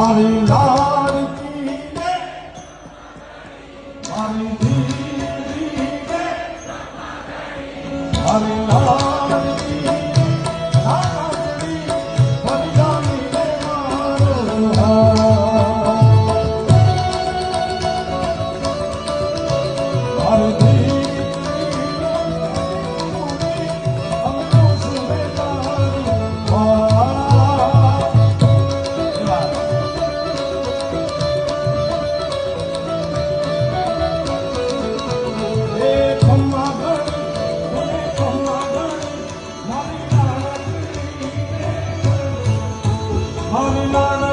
મારી લાડકીને મારી દીદીને મારી લાડકી લાડકી ફરિયાદીને મારો હાથ મારી Hanuman